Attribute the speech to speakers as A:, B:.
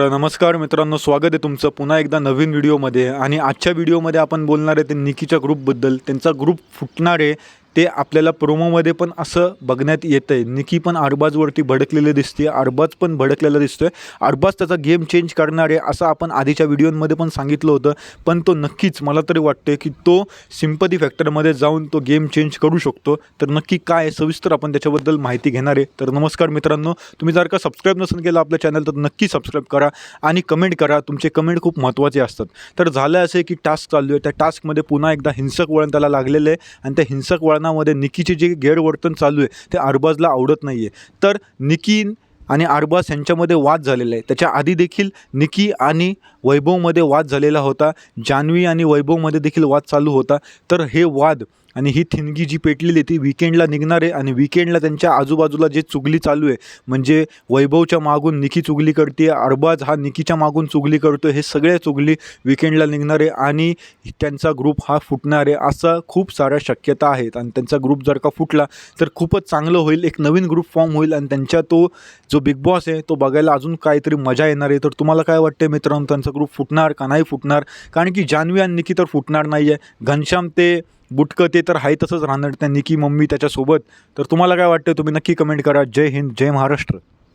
A: नमस्कार मित्रांनो स्वागत आहे तुमचं पुन्हा एकदा नवीन व्हिडिओमध्ये. आणि आजच्या व्हिडिओमध्ये आपण बोलणार आहे ते निकीच्या ग्रुपबद्दल त्यांचा ग्रुप फुटणार आहे. ते आपल्याला प्रोमोमध्ये पण असं बघण्यात येतं आहे निकी पण अरबाजवरती भडकलेले दिसते अरबाज पण भडकलेला दिसतोय. अरबाज त्याचा गेम चेंज करणार आहे असं आपण आधीच्या व्हिडिओमध्ये पण सांगितलं होतं. पण तो नक्कीच मला तरी वाटते की तो सिम्पती फॅक्टरमध्ये जाऊन तो गेम चेंज करू शकतो. तर नक्की काय आहे सविस्तर आपण त्याच्याबद्दल माहिती घेणार आहे. तर नमस्कार मित्रांनो. तुम्ही जर का सबस्क्राईब नसेल केलं आपलं चॅनल तर नक्की सबस्क्राईब करा आणि कमेंट करा. तुमचे कमेंट खूप महत्त्वाचे असतात. तर झालं असं आहे की टास्क चालू आहे. त्या टास्कमध्ये पुन्हा एकदा हिंसक वळण त्याला लागलेलं आहे. आणि त्या हिंसक वळण राजकारणामध्ये निकीचे जे गैरवर्तन चालू आहे ते अरबाजला आवडत नाही आहे तर निकी आणि अरबाज यांच्यामध्ये वाद झालेला आहे. त्याच्या आधी देखील निकी आणि वैभवमध्ये वाद झालेला होता. जान्हवी आणि वैभवमध्ये देखील वाद चालू होता. तर हे वाद आणि ही थिनगी जी पेटलेली आहे ती विकेंडला निघणार आहे आणि विकेंडला त्यांच्या आजूबाजूला जे चुगली चालू आहे म्हणजे वैभवच्या मागून निकी चुगली करते अरबाज हा निकीच्या मागून चुगली करतो हे सगळे चुगली विकेंडला निघणार आहे आणि त्यांचा ग्रुप हा फुटणार आहे असं खूप साऱ्या शक्यता आहेत. आणि त्यांचा ग्रुप जर का फुटला तर खूपच चांगलं होईल एक नवीन ग्रुप फॉर्म होईल आणि त्यांच्या तो जो बिग बॉस आहे तो बघायला अजून काहीतरी मजा येणार आहे. तर तुम्हाला काय वाटते मित्रांनो त्यांचा ग्रुप फुटणार का नाही फुटणार? कारण की जान्हवी आणि निकी तर फुटणार नाही आहे घनश्याम ते बुटकं ते तर आहे तसंच राहणार. त्या निकी मम्मी त्याच्यासोबत. तर तुम्हाला काय वाटतं तुम्ही नक्की कमेंट करा. जय हिंद जय महाराष्ट्र.